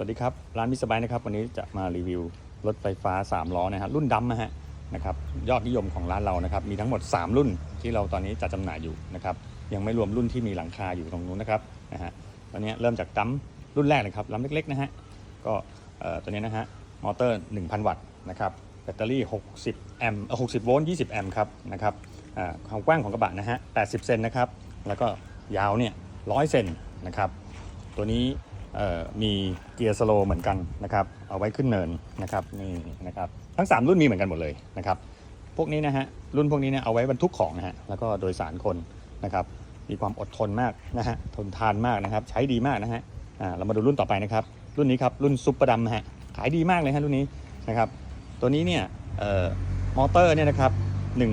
วัสดีครับ ร้านมิสบายนะครับ วันนี้จะมารีวิวรถไฟฟ้า 3 ล้อนะฮะรุ่นดำนะฮะนะครับยอดนิยมของร้านเรานะครับ มีทั้งหมด 3 รุ่นที่เราตอนนี้จัดจำหน่ายอยู่นะครับยังไม่รวมรุ่นที่มีหลังคาอยู่ตรงนู้นนะครับนะฮะตอนนี้เริ่มจากดัมรุ่นแรกเลยครับลำเล็กๆนะฮะก็ตัวนี้นะฮะมอเตอร์ 1,000 วัตต์นะครับแบตเตอรี่ 60 แอมป์60 โวลต์ 20 แอมป์ครับนะครับความกว้างของกระบะนะฮะ80 เซนนะครับแล้วก็ยาวเนี่ย100 เซนนะครับตัวนี้ มีเกียร์สโลว์เหมือนกันนะครับ เอาไว้ขึ้นเนินนะครับนี่นะครับทั้ง 3 รุ่นมีเหมือนกันหมดเลยนะครับ พวกนี้นะฮะรุ่นพวกนี้เนี่ยเอาไว้บรรทุกของนะฮะแล้วก็โดยสารคนนะครับ มีความอดทนมากนะฮะทนทานมากนะครับ ใช้ดีมากนะฮะอ่าเรามาดูรุ่นต่อไปนะครับ รุ่นนี้ครับรุ่นซุปเปอร์ดัมฮะขายดีมากเลยฮะรุ่นนี้นะครับ ตัวนี้เนี่ยเอ่อมอเตอร์เนี่ยนะครับ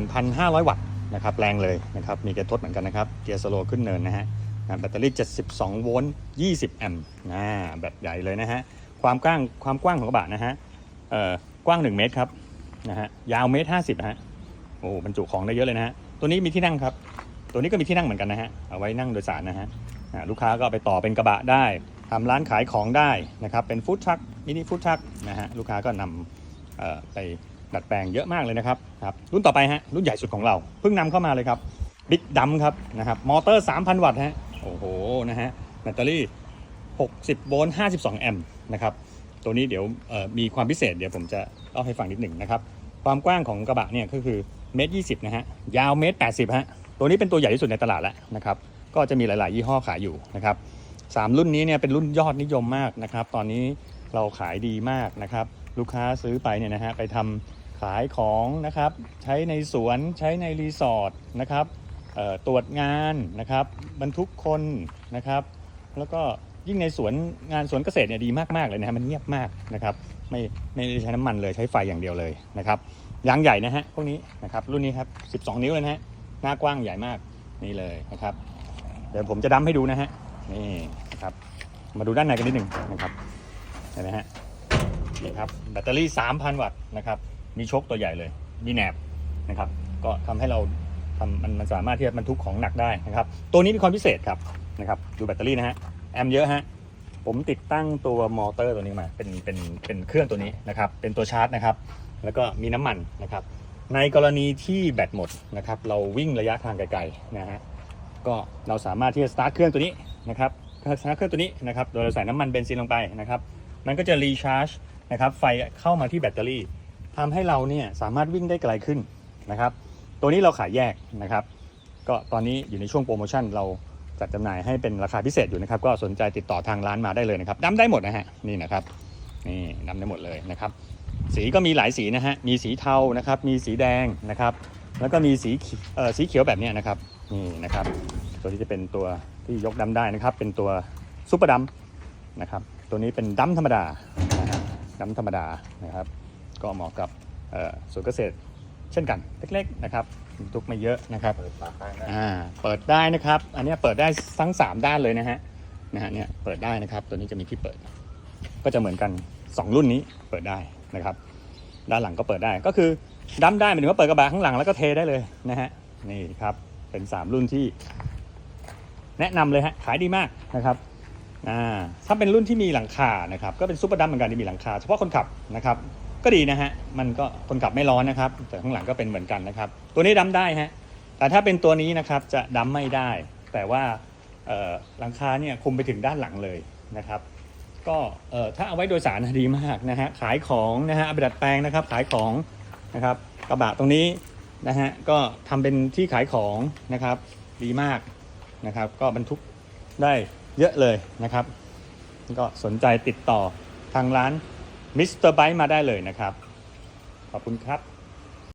1,500 วัตต์นะครับแรงเลยนะครับมีเกียร์ทดเหมือนกันนะครับเกียร์สโลว์ขึ้นเนินนะฮะ แบตเตอรี่ 72 โวลต์ 20 แอมป์นะแบตใหญ่เลยนะฮะ ความกว้าง ความกว้างของกระบะนะฮะเอ่อกว้าง 1 เมตรครับ นะฮะ ยาวเมตร 50 ฮะ โอ้บรรจุของได้เยอะเลยนะฮะ ตัวนี้มีที่นั่งครับ ตัวนี้ก็มีที่นั่งเหมือนกันนะฮะ เอาไว้นั่งโดยสารนะฮะ ลูกค้าก็ไปต่อเป็นกระบะได้ทำร้านขายของได้นะครับ เป็นฟู้ดทรัค มินิฟู้ดทรัคนะฮะ ลูกค้าก็นำเอ่อไปดัดแปลงเยอะมากเลยนะครับ ครับ รุ่นต่อไปฮะ รุ่นใหญ่สุดของเรา เพิ่งนำเข้ามาเลยครับ บิ๊กดัมครับ นะครับ มอเตอร์ 3,000 วัตต์ฮะ โอ้โหนะฮะแบตเตอรี่ 60 โวลต์ 52 แอมป์นะครับตัวนี้เดี๋ยวมีความพิเศษเดี๋ยวผมจะเล่าให้ฟังนิดหนึ่งนะครับความกว้างของกระบะเนี่ยก็คือเมตรยีนะฮะยาวเมตร80ฮะตัวนี้เป็นตัวใหญ่ที่สุดในตลาดแล้วนะครับก็จะมีหลาย ๆ ยี่ห้อขายอยู่นะครับสามรุ่นนี้เนี่ยเป็นรุ่นยอดนิยมมากนะครับตอนนี้เราขายดีมากนะครับลูกค้าซื้อไปเนี่ยนะฮะไปทำขายของนะครับใช้ในสวนใช้ในรีสอร์ทนะครับ ตรวจงานนะครับบรรทุกคนนะครับ แล้วก็ยิ่งในสวนงานสวนเกษตรเนี่ยดีมากๆเลยนะฮะมันเงียบมากนะครับไม่ไม่ได้ใช้น้ำมันเลยใช้ไฟอย่างเดียวเลยนะครับยางใหญ่นะฮะพวกนี้นะครับรุ่นนี้ครับ 12 นิ้วเลยนะฮะหน้ากว้างใหญ่มากนี่เลยนะครับ เดี๋ยวผมจะดั้มให้ดูนะฮะนี่นะครับมาดูด้านในกันนิดหนึ่งนะครับเห็นไหมฮะนี่ครับแบตเตอรี่ 3,000 วัตต์นะครับมีชคตัวใหญ่เลยมีแหนบนะครับก็ทำให้เรา ทำมันมันสามารถที่จะบรรทุกของหนักได้นะครับ ตัวนี้มีความพิเศษครับนะครับดูแบตเตอรี่นะฮะแอมเยอะฮะผมติดตั้งตัวมอเตอร์ตัวนี้มาเป็นเป็นเป็นเครื่องตัวนี้นะครับ เป็นตัวชาร์จนะครับ แล้วก็มีน้ำมันนะครับ ในกรณีที่แบตหมดนะครับ เราวิ่งระยะทางไกลๆนะฮะก็เราสามารถที่จะสตาร์ทเครื่องตัวนี้นะครับสตาร์ทเครื่องตัวนี้นะครับ โดยเราใส่น้ำมันเบนซินลงไปนะครับ มันก็จะรีชาร์จนะครับไฟเข้ามาที่แบตเตอรี่ทำให้เราเนี่ยสามารถวิ่งได้ไกลขึ้นนะครับ ตัวนี้เราขายแยกนะครับ ก็ตอนนี้อยู่ในช่วงโปรโมชั่นเราจัดจำหน่ายให้เป็นราคาพิเศษอยู่นะครับ ก็สนใจติดต่อทางร้านมาได้เลยนะครับดำได้หมดนะฮะนี่นะครับนี่ดำได้หมดเลยนะครับ สีก็มีหลายสีนะฮะมีสีเทานะครับ มีสีแดงนะครับ แล้วก็มีสีเขีเอ่อสีเขียวแบบนี้นะครับนี่นะครับ ตัวที่จะเป็นตัวที่ยกดำได้นะครับ เป็นตัวซุปเปอร์ดัมนะครับ ตัวนี้เป็นดัมธรรมดานะดัมธรรมดานะครับ ก็เหมาะกับเอ่อสวนเกษตร เช่นกันเล็กๆนะครับบรรทุกไม่เยอะนะครับเปิดฝาข้างได้อ่าเปิดได้นะครับ อันเนี้ยเปิดได้ทั้ง 3 ด้านเลยนะฮะนะฮะเนี่ยเปิดได้นะครับ ตัวนี้จะมีที่เปิด ก็จะเหมือนกัน 2 รุ่นนี้เปิดได้นะครับ ด้านหลังก็เปิดได้ก็คือดั้มได้หมายถึงว่าเปิดกระบะข้างหลังแล้วก็เทได้เลยนะฮะนี่ครับเป็น 3 รุ่นที่ แนะนำเลยฮะขายดีมากนะครับอ่าถ้าเป็นรุ่นที่มีหลังคานะครับ ก็เป็นซูเปอร์ดัมเหมือนกันที่มีหลังคาเฉพาะคนขับนะครับ ก็ดีนะฮะ มันก็คนขับไม่ร้อนนะครับ แต่ข้างหลังก็เป็นเหมือนกันนะครับ ตัวนี้ดั้มได้ฮะ แต่ถ้าเป็นตัวนี้นะครับจะดั้มไม่ได้ แต่ว่าหลังคาเนี่ยคุมไปถึงด้านหลังเลยนะครับ ก็ถ้าเอาไว้โดยสารดีมากนะฮะ ขายของนะฮะเอาไปดัดแปลงนะครับ ขายของนะครับ กระบะตรงนี้นะฮะ ก็ทำเป็นที่ขายของนะครับ ดีมากนะครับ ก็บรรทุกได้เยอะเลยนะครับ ก็สนใจติดต่อทางร้าน มิสเตอร์ไบมาได้เลยนะครับ ขอบคุณครับ